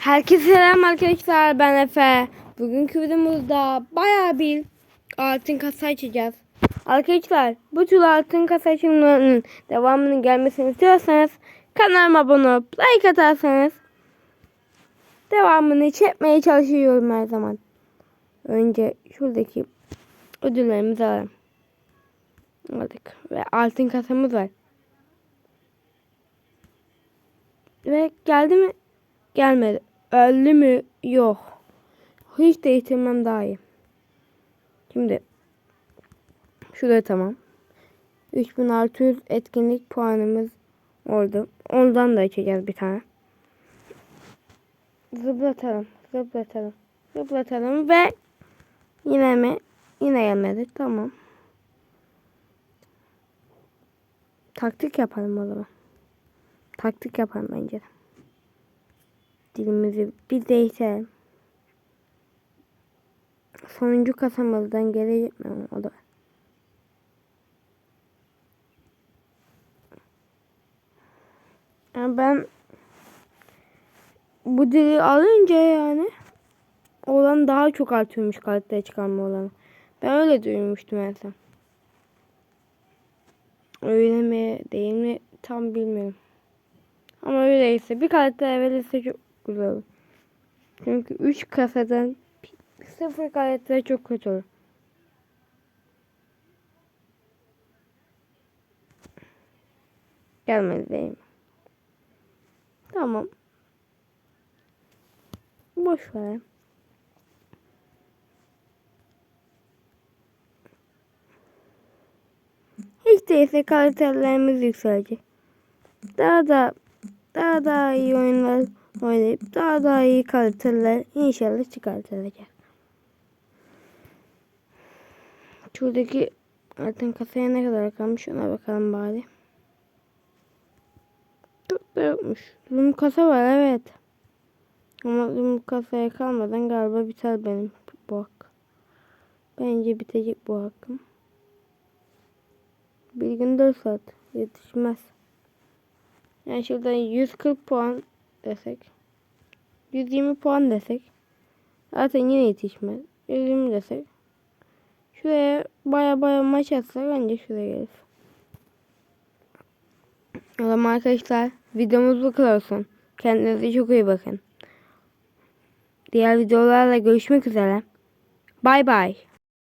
Herkese selam arkadaşlar ben Efe. Bugünkü videomuzda baya bir altın kasa açacağız. Arkadaşlar bu tür altın kasa açılımlarının devamının gelmesini istiyorsanız kanalıma abone olup like atarsanız devamını çekmeye çalışıyorum her zaman. Önce şuradaki ödüllerimizi alalım. Aldık. Ve altın kasamız var. Ve geldi mi? Gelmedi. Öldü mü? Yok. Hiç değiştirmem daha iyi. Şimdi şurada tamam. 3600 etkinlik puanımız oldu. Ondan da açacağız bir tane. Zıplatalım. Zıplatalım. Zıplatalım ve yine mi? Yine gelmedi. Tamam. Taktik yapalım o zaman. Taktik yapalım bence de. Dilimizi bir değiştirelim. Sonuncu kasamızdan gelecek mi o da? Yani ben bu dili alınca yani olan daha çok artıyormuş kaliteye çıkarma olanı. Ben öyle duymuştum son. Öyle mi değil mi tam bilmiyorum. Ama öyleyse bir kalite verirse çok güzel. Çünkü 3 kasadan 0 kalite çok kötü olur. Gelmedi değil mi? Tamam. Boş ver. Hiç değilse kalitelerimiz yükselecek. Daha da daha daha iyi oyunlar oynayıp daha daha iyi kaliteler inşallah çıkartılacak. Şuradaki altın kasaya ne kadar kalmış ona bakalım bari. Çok da yokmuş. Zoom kasa var evet. Ama zoom kasaya kalmadan galiba biter benim bu hak. Bence bitecek bu hakkım. Bir gün 4 saat yetişmez. Yani şuradan 140 puan desek. 120 puan desek. Zaten yine yetişmez. 120 desek. Şuraya baya baya maç atsak önce şuraya gelir. O zaman arkadaşlar videomuz bu kadar olsun. Kendinize çok iyi bakın. Diğer videolarla görüşmek üzere. Bay bay.